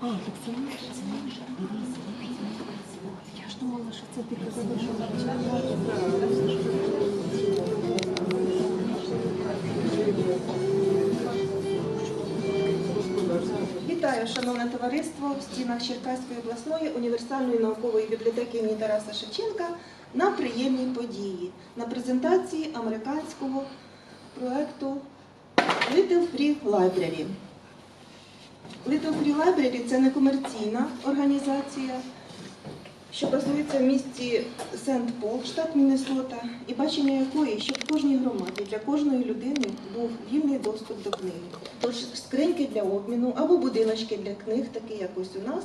А, так це наша, Я ж думала, що це ти казала, Вітаю, шановне товариство, в стінах Черкаської обласної універсальної наукової бібліотеки імені Тараса Шевченка на приємній події на презентації американського проєкту Little Free Library. Little Free Library – це некомерційна організація, що базується в місті Сент-Пол, штат Міннесота, і бачення якої, щоб в кожній громаді для кожної людини був вільний доступ до книги. Тож скриньки для обміну або будиночки для книг, такі як ось у нас.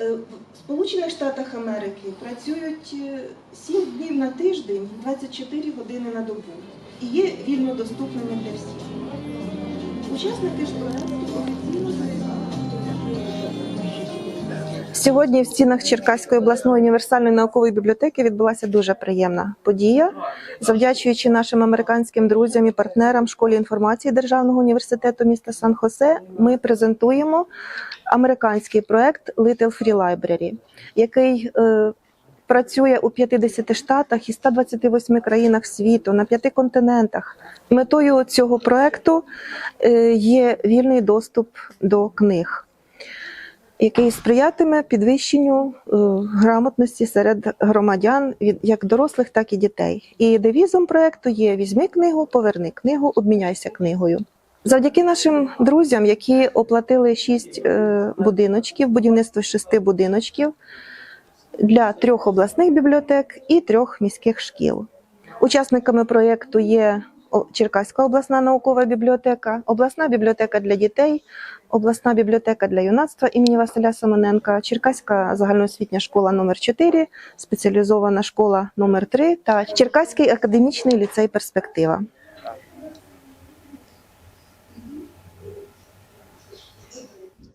Е, В Сполучених Штатах Америки працюють 7 днів на тиждень, 24 години на добу і є вільно доступними для всіх. Учасники ж проекту офіційно. Сьогодні в стінах Черкаської обласної універсальної наукової бібліотеки відбулася дуже приємна подія. Завдячуючи нашим американським друзям і партнерам школі інформації Державного університету міста Сан-Хосе, ми презентуємо американський проект Little Free Library, який е, працює у 50 штатах і 128 країнах світу на п'яти континентах. Метою цього проекту е, є вільний доступ до книг який сприятиме підвищенню е, грамотності серед громадян як дорослих, так і дітей. І девізом проекту є Візьми книгу, поверни книгу, обміняйся книгою. Завдяки нашим друзям, які оплатили шість е, будиночків, будівництво шести будиночків для трьох обласних бібліотек і трьох міських шкіл. Учасниками проєкту є Черкаська обласна наукова бібліотека, обласна бібліотека для дітей, обласна бібліотека для юнацтва імені Василя Семененка, Черкаська загальноосвітня школа номер 4 спеціалізована школа номер 3 та Черкаський академічний ліцей Перспектива.